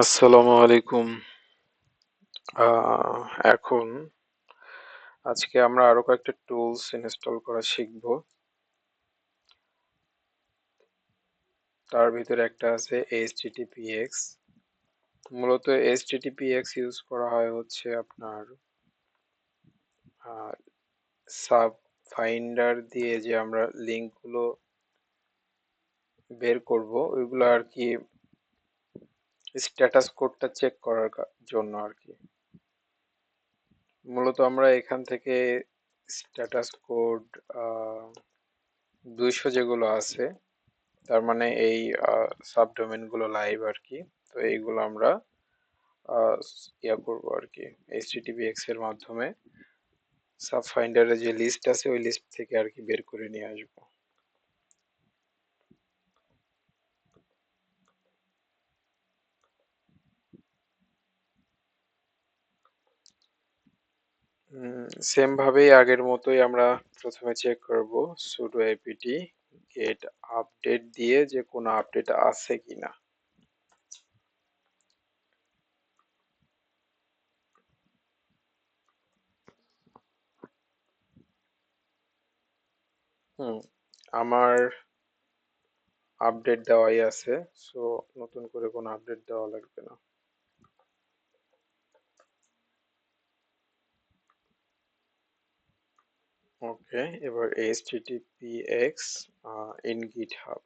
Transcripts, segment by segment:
আসসালামু আলাইকুম। এখন আজকে আমরা আরও কয়েকটা টুলস ইনস্টল করা শিখব। তার ভিতরে একটা আছে HTTPX মূলত HTTPX ইউজ করা হয় হচ্ছে আপনার সাব ফাইন্ডার দিয়ে যে আমরা লিঙ্কগুলো বের করব, ওইগুলো আর কি স্ট্যাটাস কোডটা চেক করার জন্য আর কি মূলত আমরা এখান থেকে স্ট্যাটাস কোড দুইশো যেগুলো আছে, তার মানে এই সাবডোমেনগুলো লাইভ আর কি তো এইগুলো আমরা ইয়া করব আর কি এইচটিটিপিএক্স এর মাধ্যমে সাব ফাইন্ডারের যে লিস্ট আছে, ওই লিস্ট থেকে আর কি বের করে নিয়ে আসব। সেম ভাবেই আগের মতোই আমরা প্রথমে চেক করব sudo apt get আপডেট দিয়ে যে কোনো আপডেট আছে কিনা। হুম, আমার আপডেট দেওয়াই আছে সো নতুন করে কোনো আপডেট দেওয়া লাগবে না। ওকে এবার httpx ইন github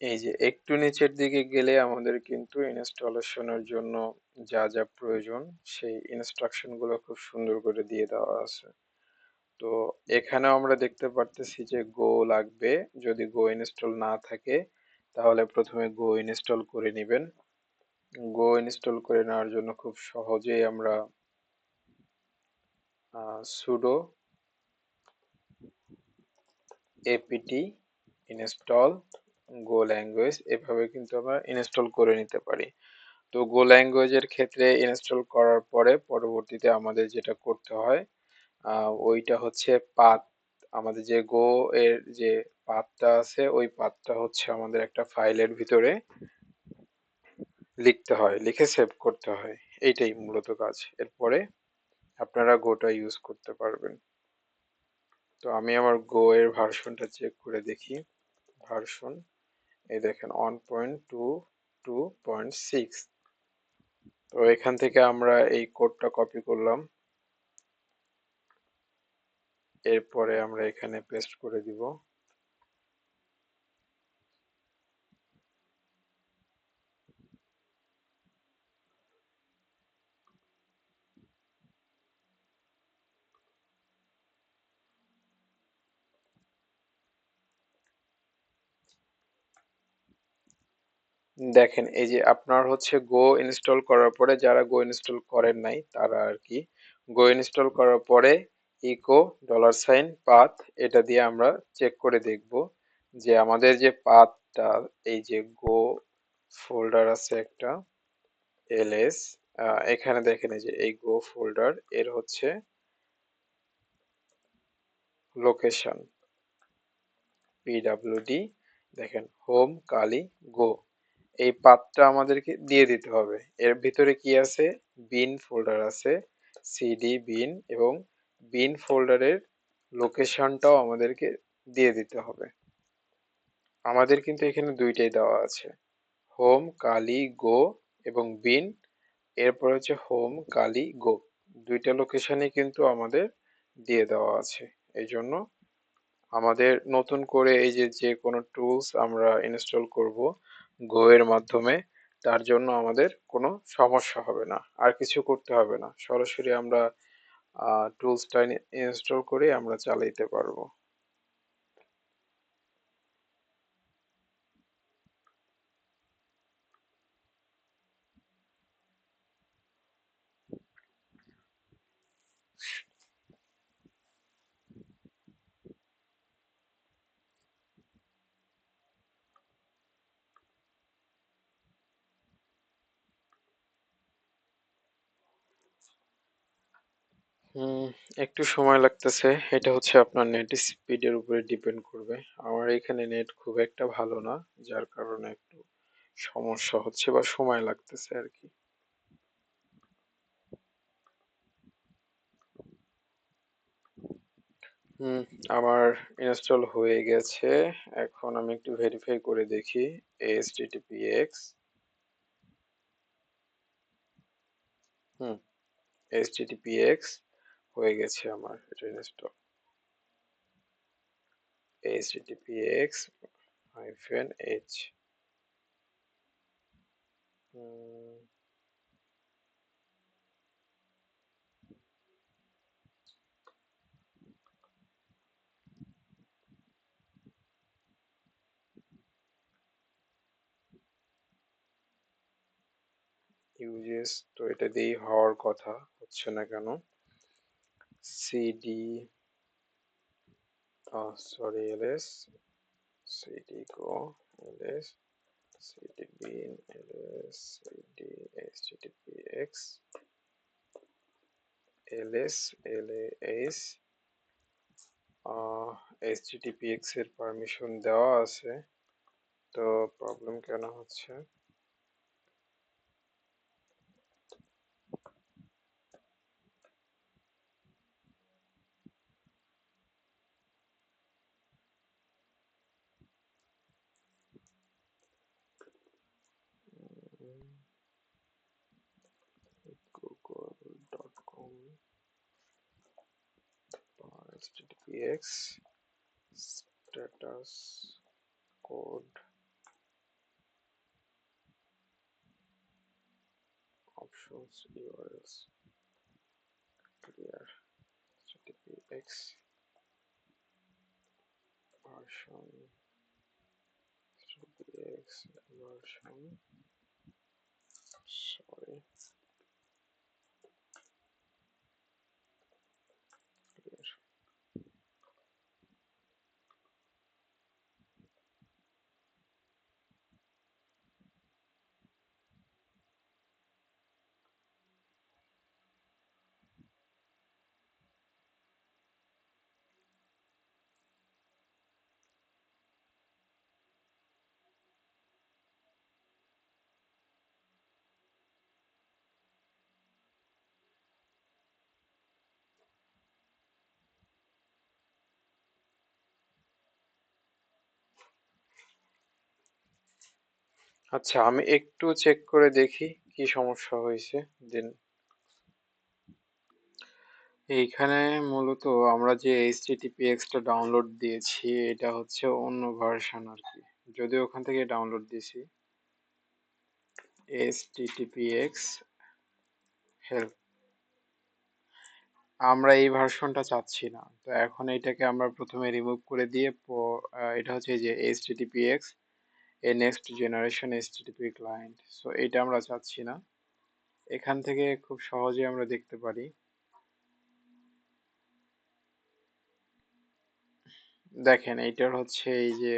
এই যে একটু নিচের দিকে গেলে আমাদের কিন্তু ইনস্টলেশনের জন্য যা যা প্রয়োজন, সেই ইনস্ট্রাকশনগুলো খুব সুন্দর করে দিয়ে দেওয়া আছে। তো এখানেও আমরা দেখতে পারতেছি যে গো লাগবে। যদি গো ইনস্টল না থাকে, তাহলে প্রথমে গো ইনস্টল করে নেবেন। গো ইনস্টল করে নেওয়ার জন্য খুব সহজেই আমরা sudo apt install go language এভাবে কিন্তু আমরা ইনস্টল করে নিতে পারি। তো গো ল্যাঙ্গুয়েজের ক্ষেত্রে ইনস্টল করার পরে পরবর্তীতে আমাদের যেটা করতে হয় ওইটা হচ্ছে পাত। আমাদের যে গো এর যে পাতটা আছে, ওই পাথটা হচ্ছে আমাদের একটা ফাইলের ভিতরে লিখতে হয়, লিখে সেভ করতে হয়। এইটাই মূলত কাজ। এরপরে আপনারা গোটা ইউজ করতে পারবেন। তো আমি আমার গো এর ভার্সনটা চেক করে দেখি। ভার্সন এই দেখেন one point two two point six তো এখান থেকে আমরা এই কোডটা কপি করলাম। এরপরে আমরা এখানে পেস্ট করে দিব। দেখেন, এই যে আপনার হচ্ছে গো ইনস্টল করার পরে যারা গো ইনস্টল করেন নাই, তারা আর কি গো ইনস্টল করার পরে ইকো ডলার সাইন পাথ, এটা দিয়ে আমরা চেক করে দেখব যে আমাদের যে পাথটা, এই যে গো ফোল্ডার আছে একটা এলএস এখানে দেখেন এই যে এই গো ফোল্ডার এর হচ্ছে লোকেশন পিডাব্লিউডি দেখেন হোম কালি গো এই পাথটা আমাদেরকে দিয়ে দিতে হবে। এর ভিতরে কি আছে? বিন ফোল্ডার আছে সিডি বিন এবং বিন ফোল্ডারের লোকেশনটাও আমাদেরকে দিয়ে দিতে হবে। আমাদের কিন্তু এখানে দুইটাই দেওয়া আছে। হোম কালি গো এবং বিন এরপর হচ্ছে হোম কালি গো দুইটা লোকেশনে কিন্তু আমাদের দিয়ে দেওয়া আছে। এই জন্য আমাদের নতুন করে এই যে যে কোনো টুলস আমরা ইনস্টল করব গো এর মাধ্যমে, তার জন্য আমাদের কোনো সমস্যা হবে না। আর কিছু করতে হবে না। সরাসরি আমরা টুলসটা ইনস্টল করে আমরা চালাইতে পারব। একটু সময় লাগতেছে। এটা হচ্ছে আপনার নেট স্পিডের উপরে ডিপেন্ড করবে। আমার এখানে নেট খুব একটা ভালো না। যার কারণে একটু সমস্যা হচ্ছে বা সময় লাগতেছে আরকি। হুম, আমার ইনস্টল হয়ে গেছে। এখন আমি একটু ভেরিফাই করে দেখি httpx হুম, httpx হয়ে গেছে আমার এটা ইনস্টল। httpx hyphen হুম, ইউজেস তো এটা দিয়েই হওয়ার কথা হচ্ছে না কেন cd oh sorry ls cd go ls cd bin ls cd httpx ls las httpx এর পারমিশন দেওয়া আছে তো প্রবলেম কেন হচ্ছে google.com httpx uh, status code options urls clear. Httpx version. Httpx version sorry আচ্ছা আমি একটু চেক করে দেখি কি সমস্যা হয়েছে দেন এইখানে মূলত আমরা যে httpx টা ডাউনলোড দিয়েছি, এটা হচ্ছে অন্য ভার্সন আর কি। যদিও ওখান থেকে ডাউনলোড দিয়েছি। Httpx হেল্প আমরা এই ভার্সনটা চাচ্ছি না। তো এখন এটাকে আমরা প্রথমে রিমুভ করে দিয়ে এটা হচ্ছে যে httpx a next generation http client so এটা আমরা চাচ্ছি না। এখান থেকে খুব সহজে আমরা দেখতে পারি। দেখেন, এইটার হচ্ছে এই যে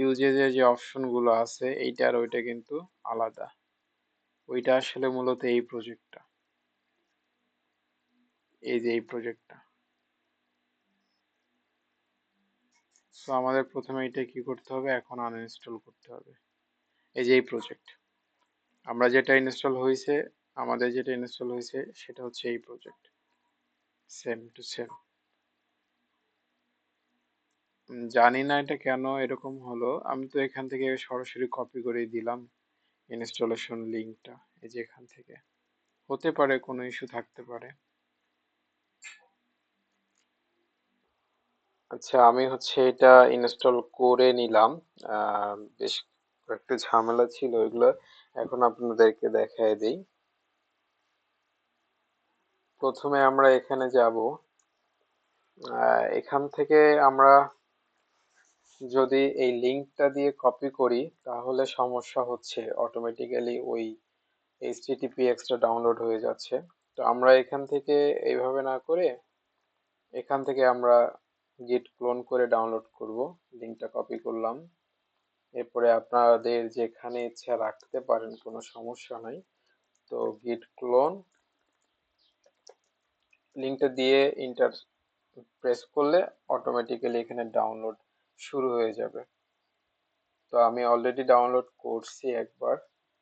ইউজেজের যে অপশনগুলো আছে এইটা আর ওইটা কিন্তু আলাদা। ওইটা আসলে মূলত এই প্রজেক্টটা এই যে এই প্রজেক্টটা সো আমাদের প্রথমে এটা কি করতে হবে? এখন আনইনস্টল করতে হবে। এই যে এই প্রজেক্ট আমরা যেটা ইনস্টল হয়েছে আমাদের যেটা ইনস্টল হয়েছে সেটা হচ্ছে এই প্রজেক্ট সেম টু সেম জানি না এটা কেন এরকম হলো। আমি তো এখান থেকে সরাসরি কপি করে দিলাম ইনস্টলেশন লিঙ্কটা এই যে এখান থেকে। হতে পারে কোনো ইস্যু থাকতে পারে। আচ্ছা আমি হচ্ছে এটা ইনস্টল করে নিলাম। আহ, বেশ কয়েকটা ঝামেলা ছিল এগুলো। এখন আপনাদেরকে দেখায় দিই। প্রথমে আমরা এখানে যাব। এখান থেকে আমরা যদি এই লিঙ্কটা দিয়ে কপি করি তাহলে সমস্যা হচ্ছে। অটোমেটিক্যালি ওই এইচ এইচটিটিপিএক্স টা ডাউনলোড হয়ে যাচ্ছে। তো আমরা এখান থেকে এইভাবে না করে এখান থেকে আমরা গিট ক্লোন করে ডাউনলোড করব লিঙ্কটা কপি করলাম। এরপরে আপনাদের যেখানে ইচ্ছা রাখতে পারেন, কোনো সমস্যা নাই। তো গিট ক্লোন লিঙ্কটা দিয়ে ইন্টার প্রেস করলে অটোমেটিক্যালি এখানে ডাউনলোড শুরু হয়ে যাবে। তো আমি অলরেডি ডাউনলোড করছি একবার।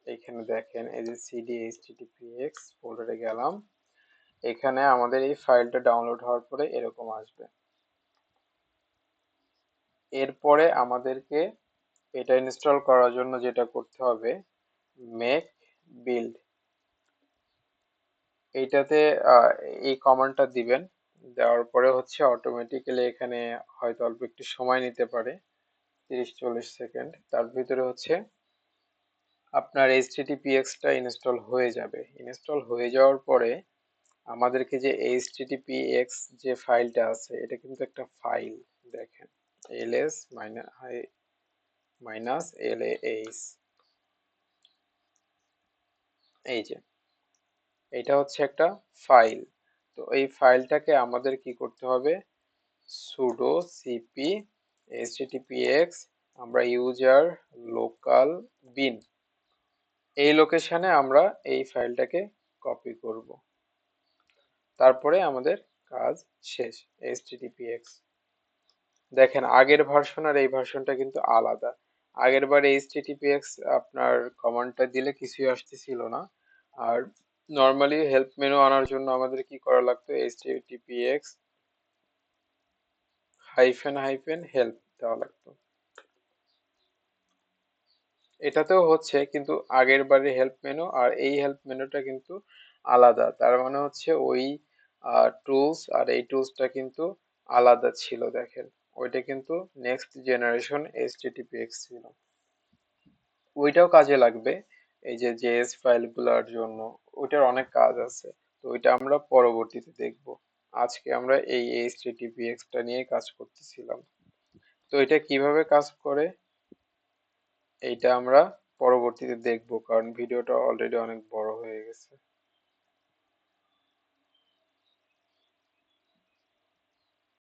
এখানে দেখেন, এই যে সিডি এইচটিটিপিএক্স ফোল্ডারে গেলাম। এখানে আমাদের এই ফাইলটা ডাউনলোড হওয়ার পরে এরকম আসবে। এরপরে আমাদেরকে এটা ইনস্টল করার জন্য যেটা করতে হবে মেক বিল্ড এইটাতে এই কমান্ডটা দিবেন, দেওয়ার পরে হচ্ছে অটোমেটিক্যালি এখানে হয়তো অল্প একটু সময় নিতে পারে তিরিশ চল্লিশ সেকেন্ড। তার ভিতরে হচ্ছে আপনার এইচ টি এইচটিটিপিএক্সটা ইনস্টল হয়ে যাবে। ইনস্টল হয়ে যাওয়ার পরে আমাদেরকে যে এইচটিটিপিএক্স যে ফাইলটা আছে, এটা কিন্তু একটা ফাইল দেখেন। Ls মাইনাস las এই যে, এটা হচ্ছে একটা ফাইল তো এই ফাইলটাকে আমাদের কি করতে হবে? sudo cp httpx আমরা ইউজার লোকাল বিন এই লোকেশনে আমরা এই ফাইলটাকে কপি করব। তারপরে আমাদের কাজ শেষ httpx দেখেন, আগের ভার্সন আর এই ভার্সনটা কিন্তু আলাদা। আগের বার httpx আপনার কমান্ডটা দিলে কিছুই আসতেছিল না। আর নর্মালি হেল্প মেনু আনার জন্য আমাদের কি করা লাগতো? Httpx হাইফেন হাইফেন হেল্প দেওয়া লাগতো। এটাতেও হচ্ছে, কিন্তু আগের বারে হেল্প মেনু আর এই হেল্প মেনুটা কিন্তু আলাদা। তার মানে হচ্ছে ওই টুলস আর এই টুলসটা কিন্তু আলাদা ছিল, দেখেন। ওইটা কিন্তু নেক্সট জেনারেশন এইচটিটিপিএক্স ছিল। ওইটাও কাজে লাগবে, এই যে জেএস ফাইলগুলোর জন্য। ওইটার অনেক কাজ আছে, তো ওইটা আমরা পরবর্তীতে দেখব। আজকে আমরা এই এইচটিটিপিএক্সটা নিয়ে কাজ করতেছিলাম। তো এটা কীভাবে কাজ করে? এইটা আমরা পরবর্তীতে দেখব, কারণ ভিডিওটা অলরেডি অনেক বড় হয়ে গেছে।